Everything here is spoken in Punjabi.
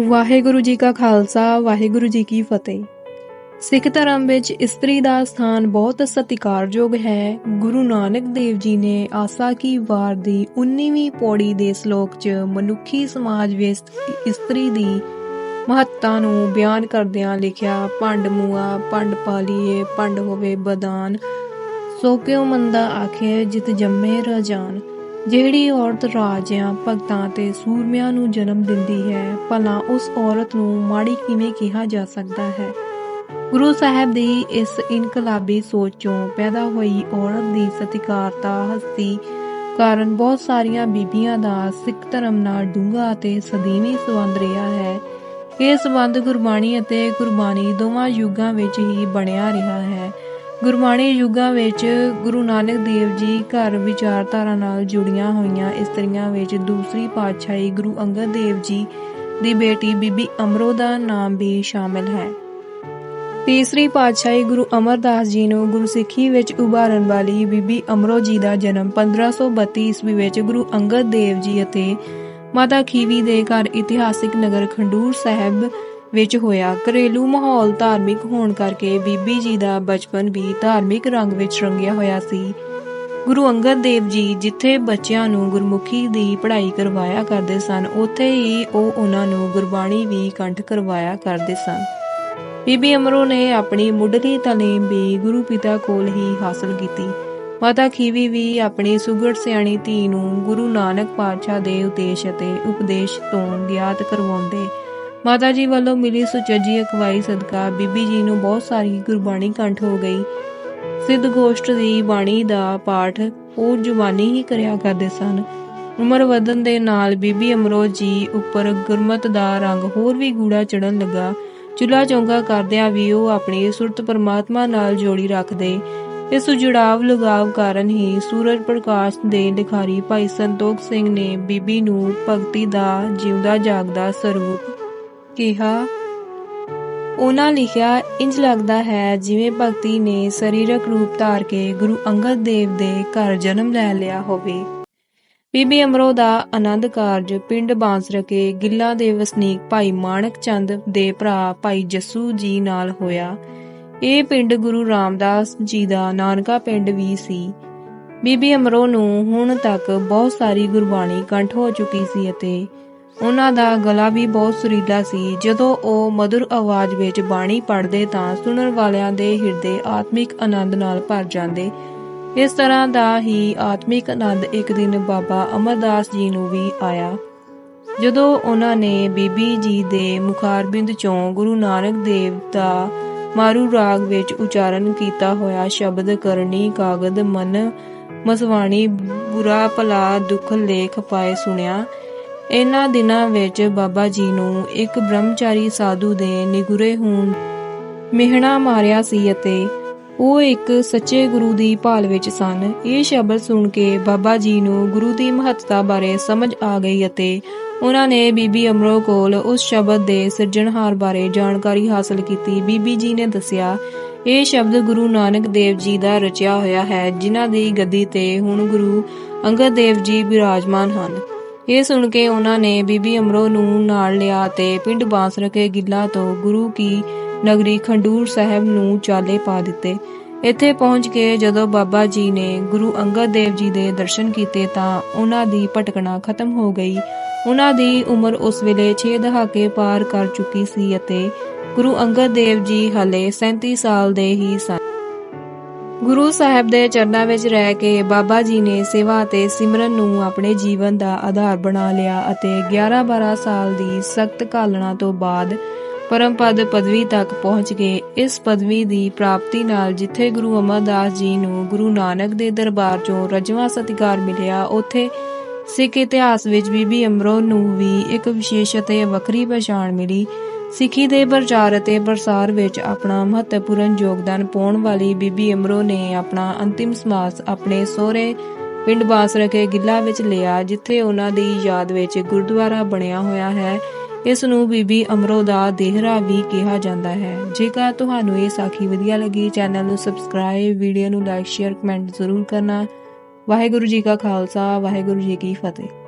ਵਾਹਿਗੁਰੂ ਜੀ ਕਾ ਖਾਲਸਾ, ਵਾਹਿਗੁਰੂ ਜੀ ਕੀ ਫਤਿਹ। ਸਿੱਖ ਧਰਮ ਵਿੱਚ ਇਸਤਰੀ ਦਾ ਸਥਾਨ ਬਹੁਤ ਸਤਿਕਾਰਯੋਗ ਹੈ। ਗੁਰੂ ਨਾਨਕ ਦੇਵ ਜੀ ਨੇ ਆਸਾ ਕੀ ਵਾਰ ਦੀ 19ਵੀਂ ਪੌੜੀ ਦੇ ਸ਼ਲੋਕ 'ਚ ਮਨੁੱਖੀ ਸਮਾਜ ਵਿੱਚ ਇਸਤਰੀ ਦੀ ਮਹੱਤਤਾ ਨੂੰ ਬਿਆਨ ਕਰਦਿਆਂ ਲਿਖਿਆ, ਭੰਡ ਮੂਆ, ਭੰਡ ਪਾਲੀਏ, ਭੰਡ ਹੋਵੇ ਬਦਾਨ, ਸੋ ਕਿਉ ਮੰਦਾ ਆਖੇ ਜਿਤ ਜੰਮੇ ਰਜਾਨ। ਜਿਹੜੀ ਔਰਤ ਰਾਜਿਆਂ, ਭਗਤਾਂ ਤੇ ਸੂਰਮਿਆਂ ਨੂੰ ਜਨਮ ਦਿੰਦੀ ਹੈ, ਭਲਾ ਉਸ ਔਰਤ ਨੂੰ ਮਾੜੀ ਕਿਵੇਂ ਕਿਹਾ ਜਾ ਸਕਦਾ ਹੈ? ਗੁਰੂ ਸਾਹਿਬ ਦੀ ਇਸ ਇਨਕਲਾਬੀ ਸੋਚੋਂ ਪੈਦਾ ਹੋਈ ਔਰਤ ਦੀ ਸਤਿਕਾਰਤਾ ਹਸਤੀ ਕਾਰਨ ਬਹੁਤ ਸਾਰੀਆਂ ਬੀਬੀਆਂ ਦਾ ਸਿੱਖ ਧਰਮ ਨਾਲ ਡੂੰਘਾ ਅਤੇ ਸਦੀਵੀ ਸੰਬੰਧ ਰਿਹਾ ਹੈ। ਇਹ ਸੰਬੰਧ ਗੁਰਬਾਣੀ ਅਤੇ ਕੁਰਬਾਨੀ ਦੋਵਾਂ ਯੁੱਗਾਂ ਵਿੱਚ ਹੀ ਬਣਿਆ ਰਿਹਾ ਹੈ। ਗੁਰਬਾਣੀ ਯੁੱਗਾਂ ਵਿੱਚ ਗੁਰੂ ਨਾਨਕ ਦੇਵ ਜੀ ਘਰ ਵਿਚਾਰਧਾਰਾ ਨਾਲ ਜੁੜੀਆਂ ਹੋਈਆਂ ਇਸਤਰੀਆਂ ਵਿੱਚ ਦੂਸਰੀ ਪਾਤਸ਼ਾਹੀ ਗੁਰੂ ਅੰਗਦ ਦੇਵ ਜੀ ਦੀ ਬੇਟੀ ਬੀਬੀ ਅਮਰੋ ਦਾ ਨਾਮ ਵੀ ਸ਼ਾਮਿਲ ਹੈ। ਤੀਸਰੀ ਪਾਤਸ਼ਾਹੀ ਗੁਰੂ ਅਮਰਦਾਸ ਜੀ ਨੂੰ ਗੁਰਸਿੱਖੀ ਵਿੱਚ ਉਭਾਰਨ ਵਾਲੀ ਬੀਬੀ ਅਮਰੋ ਜੀ ਦਾ ਜਨਮ 1532 ਈਸਵੀ ਵਿੱਚ ਗੁਰੂ ਅੰਗਦ ਦੇਵ ਜੀ ਅਤੇ ਮਾਤਾ ਖੀਵੀ ਦੇ ਘਰ ਇਤਿਹਾਸਿਕ ਨਗਰ ਖੰਡੂਰ ਸਾਹਿਬ ਵਿੱਚ ਹੋਇਆ। ਘਰੇਲੂ ਮਾਹੌਲ ਧਾਰਮਿਕ ਹੋਣ ਕਰਕੇ ਬੀਬੀ ਜੀ ਦਾ ਬਚਪਨ ਵੀ ਧਾਰਮਿਕ ਰੰਗ ਵਿੱਚ ਰੰਗਿਆ ਹੋਇਆ ਸੀ। ਗੁਰੂ ਅੰਗਦ ਦੇਵ ਜੀ ਜਿੱਥੇ ਬੱਚਿਆਂ ਨੂੰ ਗੁਰਮੁਖੀ ਦੀ ਪੜ੍ਹਾਈ ਕਰਵਾਇਆ ਕਰਦੇ ਸਨ, ਉੱਥੇ ਹੀ ਉਹ ਉਹਨਾਂ ਨੂੰ ਗੁਰਬਾਣੀ ਵੀ ਕੰਠ ਕਰਵਾਇਆ ਕਰਦੇ ਸਨ। ਬੀਬੀ ਅਮਰੋ ਨੇ ਆਪਣੀ ਮੁੱਢਲੀ ਤਾਲੀਮ ਵੀ ਗੁਰੂ ਪਿਤਾ ਕੋਲ ਹੀ ਹਾਸਲ ਕੀਤੀ। ਮਾਤਾ ਖੀਵੀ ਵੀ ਆਪਣੀ ਸੁਗੜ ਸਿਆਣੀ ਧੀ ਨੂੰ ਗੁਰੂ ਨਾਨਕ ਪਾਤਸ਼ਾਹ ਦੇ ਉਦੇਸ਼ ਅਤੇ ਉਪਦੇਸ਼ ਤੋਂ ਗਿਆਤ ਕਰਵਾਉਂਦੇ ਮਾਤਾ ਜੀ ਵੱਲੋਂ ਮਿਲੀ ਸੁਚੱਜੀ ਅਗਵਾਈ ਸਦਕਾ ਬੀਬੀ ਜੀ ਨੂੰ ਬਹੁਤ ਸਾਰੀ ਗੁਰਬਾਣੀ ਕੰਠ ਹੋ ਗਈ। ਸਿੱਧ ਗੋਸ਼ਟ ਦੀ ਬਾਣੀ ਦਾ ਪਾਠ ਉਹ ਜਵਾਨੀ ਹੀ ਕਰਿਆ ਕਰਦੇ ਸਨ। ਉਮਰ ਵਧਣ ਦੇ ਨਾਲ ਬੀਬੀ ਅਮਰੋ ਜੀ ਉੱਪਰ ਗੁਰਮਤ ਦਾ ਰੰਗ ਹੋਰ ਵੀ ਗੂੜਾ ਚੜਨ ਲੱਗਾ। ਚੁੱਲਾ ਚੌਂਗਾ ਕਰਦਿਆਂ ਵੀ ਉਹ ਆਪਣੀ ਸੁਰਤ ਪਰਮਾਤਮਾ ਨਾਲ ਜੋੜੀ ਰੱਖਦੇ। ਇਸ ਜੁੜਾਵ ਲਗਾਵ ਕਾਰਨ ਹੀ ਸੂਰਜ ਪ੍ਰਕਾਸ਼ ਦੇ ਲਿਖਾਰੀ ਭਾਈ ਸੰਤੋਖ ਸਿੰਘ ਨੇ ਬੀਬੀ ਨੂੰ ਭਗਤੀ ਦਾ ਜਿਉਂਦਾ ਜਾਗਦਾ ਸਰੂਪ ਕਿਹਾ। ਉਹਨਾਂ ਲਿਖਿਆ ਇੰਜ ਲੱਗਦਾ ਹੈ ਜਿਵੇਂ ਭਗਤੀ ਨੇ ਸਰੀਰਕ ਰੂਪ ਧਾਰ ਕੇ ਗੁਰੂ ਅੰਗਦ ਦੇਵ ਦੇ ਘਰ ਜਨਮ ਲੈ ਲਿਆ ਹੋਵੇ। ਬੀਬੀ ਅਮਰੋ ਦਾ ਆਨੰਦ ਕਾਰਜ ਪਿੰਡ ਬਾਂਸਰਕੇ ਗਿੱਲਾ ਦੇ ਵਸਨੀਕ ਭਾਈ ਮਾਨਕ ਚੰਦ ਦੇ ਭਰਾ ਭਾਈ ਜੱਸੂ ਜੀ ਨਾਲ ਹੋਇਆ। ਇਹ ਪਿੰਡ ਗੁਰੂ ਰਾਮਦਾਸ ਜੀ ਦਾ ਨਾਨਕਾ ਪਿੰਡ ਵੀ ਸੀ। ਬੀਬੀ ਅਮਰੋ ਨੂੰ ਹੁਣ ਤੱਕ ਬਹੁਤ ਸਾਰੀ ਗੁਰਬਾਣੀ ਕੰਠ ਹੋ ਚੁੱਕੀ ਸੀ ਅਤੇ ਉਹਨਾਂ ਦਾ ਗਲਾ ਵੀ ਬਹੁਤ ਸੁਰੀਲਾ ਸੀ। ਜਦੋਂ ਉਹ ਮధుਰ ਆਵਾਜ਼ ਵਿੱਚ ਬਾਣੀ ਪੜ੍ਹਦੇ ਤਾਂ ਸੁਣਨ ਵਾਲਿਆਂ ਦੇ ਹਿਰਦੇ ਆਤਮਿਕ ਆਨੰਦ ਨਾਲ ਭਰ ਜਾਂਦੇ। ਇਸ ਤਰ੍ਹਾਂ ਦਾ ਹੀ ਆਤਮਿਕ ਆਨੰਦ ਇੱਕ ਦਿਨ ਬਾਬਾ ਅਮਰਦਾਸ ਜੀ ਨੂੰ ਵੀ ਆਇਆ। ਜਦੋਂ ਉਹਨਾਂ ਨੇ ਬੀਬੀ ਜੀ ਦੇ ਮੁਖਾਰਬਿੰਦ ਚੋਂ ਗੁਰੂ ਨਾਨਕ ਦੇਵ ਦਾ ਮਾਰੂ ਰਾਗ ਵਿੱਚ ਉਚਾਰਨ ਕੀਤਾ ਹੋਇਆ ਸ਼ਬਦ ਕਰਨੀ ਕਾਗਦ ਮਨ ਮਸਵਾਣੀ ਬੁਰਾ ਭਲਾ ਦੁੱਖ ਲੇਖ ਪਾਏ ਸੁਣਿਆ ਇਹਨਾਂ ਦਿਨਾਂ ਵਿੱਚ ਬਾਬਾ ਜੀ ਨੂੰ ਇੱਕ ਬ੍ਰਹਮਚਾਰੀ ਸਾਧੂ ਦੇ ਨਿਗੁਰੇ ਹੋਣ ਮਿਹਣਾ ਮਾਰਿਆ ਸੀ ਅਤੇ ਉਹ ਇੱਕ ਸੱਚੇ ਗੁਰੂ ਦੀ ਭਾਲ ਵਿੱਚ ਸਨ। ਇਹ ਸ਼ਬਦ ਸੁਣ ਕੇ ਬਾਬਾ ਜੀ ਨੂੰ ਗੁਰੂ ਦੀ ਮਹੱਤਤਾ ਬਾਰੇ ਸਮਝ ਆ ਗਈ ਅਤੇ ਉਹਨਾਂ ਨੇ ਬੀਬੀ ਅਮਰੋ ਕੋਲ ਉਸ ਸ਼ਬਦ ਦੇ ਸਿਰਜਣਹਾਰ ਬਾਰੇ ਜਾਣਕਾਰੀ ਹਾਸਲ ਕੀਤੀ। ਬੀਬੀ ਜੀ ਨੇ ਦੱਸਿਆ, ਇਹ ਸ਼ਬਦ ਗੁਰੂ ਨਾਨਕ ਦੇਵ ਜੀ ਦਾ ਰਚਿਆ ਹੋਇਆ ਹੈ, ਜਿਨ੍ਹਾਂ ਦੀ ਗੱਦੀ ਤੇ ਹੁਣ ਗੁਰੂ ਅੰਗਦ ਦੇਵ ਜੀ ਬਿਰਾਜਮਾਨ ਹਨ। ਇਹ ਸੁਣ ਕੇ ਉਹਨਾਂ ਨੇ ਬੀਬੀ ਅਮਰੋ ਨੂੰ ਨਾਲ ਲਿਆ ਤੇ ਪਿੰਡ ਬਾਂਸਰਕੇ ਗਿੱਲਾ ਤੋਂ ਗੁਰੂ ਕੀ ਨਗਰੀ ਖੰਡੂਰ ਸਾਹਿਬ ਨੂੰ ਚਾਲੇ ਪਾ ਦਿੱਤੇ। ਇੱਥੇ ਪਹੁੰਚ ਕੇ ਜਦੋਂ ਬਾਬਾ ਜੀ ਨੇ ਗੁਰੂ ਅੰਗਦ ਦੇਵ ਜੀ ਦੇ ਦਰਸ਼ਨ ਕੀਤੇ ਤਾਂ ਉਹਨਾਂ ਦੀ ਭਟਕਣਾ ਖਤਮ ਹੋ ਗਈ। ਉਹਨਾਂ ਦੀ ਉਮਰ ਉਸ ਵੇਲੇ 6 ਦਹਾਕੇ ਪਾਰ ਕਰ ਚੁੱਕੀ ਸੀ ਅਤੇ ਗੁਰੂ ਅੰਗਦ ਦੇਵ ਜੀ ਹਲੇ 37 ਸਾਲ ਦੇ ਹੀ ਸਨ। ਗੁਰੂ ਸਾਹਿਬ ਦੇ ਚਰਨਾਂ ਵਿੱਚ ਰਹਿ ਕੇ ਬਾਬਾ ਜੀ ਨੇ ਸੇਵਾ ਅਤੇ ਸਿਮਰਨ ਨੂੰ ਆਪਣੇ ਜੀਵਨ ਦਾ ਆਧਾਰ ਬਣਾ ਲਿਆ ਅਤੇ 11-12 ਸਾਲ ਦੀ ਸਖਤ ਕਾਲਣਾ ਤੋਂ ਬਾਅਦ ਪਰਮ ਪਦ ਪਦਵੀ ਤੱਕ ਪਹੁੰਚ ਗਏ ਇਸ ਪਦਵੀ ਦੀ ਪ੍ਰਾਪਤੀ ਨਾਲ ਜਿੱਥੇ ਗੁਰੂ ਅਮਰਦਾਸ ਜੀ ਨੂੰ ਗੁਰੂ ਨਾਨਕ ਦੇ ਦਰਬਾਰ 'ਚੋਂ ਰਜਵਾ ਸਤਿਕਾਰ ਮਿਲਿਆ, ਉੱਥੇ ਸਿੱਖ ਇਤਿਹਾਸ ਵਿੱਚ ਬੀਬੀ ਅਮਰੋ ਨੂੰ ਵੀ ਇੱਕ ਵਿਸ਼ੇਸ਼ ਅਤੇ ਵੱਖਰੀ ਪਛਾਣ ਮਿਲੀ। ਸਿੱਖੀ ਦੇ ਪ੍ਰਚਾਰ ਅਤੇ ਪ੍ਰਸਾਰ ਵਿੱਚ ਆਪਣਾ ਮਹੱਤਵਪੂਰਨ ਯੋਗਦਾਨ ਪਾਉਣ ਵਾਲੀ ਬੀਬੀ ਅਮਰੋ ਨੇ ਆਪਣਾ ਅੰਤਿਮ ਸਮਾਸ ਆਪਣੇ ਸਹੁਰੇ ਪਿੰਡ ਬਾਸਰਕੇ ਗਿੱਲਾ ਵਿੱਚ ਲਿਆ, ਜਿੱਥੇ ਉਹਨਾਂ ਦੀ ਯਾਦ ਵਿੱਚ ਗੁਰਦੁਆਰਾ ਬਣਿਆ ਹੋਇਆ ਹੈ। ਇਸ ਨੂੰ ਬੀਬੀ ਅਮਰੋ ਦਾ ਦੇਹਰਾ ਵੀ ਕਿਹਾ ਜਾਂਦਾ ਹੈ। ਜੇਕਰ ਤੁਹਾਨੂੰ ਇਹ ਸਾਖੀ ਵਧੀਆ ਲੱਗੀ, ਚੈਨਲ ਨੂੰ ਸਬਸਕ੍ਰਾਈਬ, ਵੀਡੀਓ ਨੂੰ ਲਾਈਕ, ਸ਼ੇਅਰ, ਕਮੈਂਟ ਜ਼ਰੂਰ ਕਰਨਾ। ਵਾਹਿਗੁਰੂ ਜੀ ਕਾ ਖਾਲਸਾ, ਵਾਹਿਗੁਰੂ ਜੀ ਕੀ ਫਤਿਹ।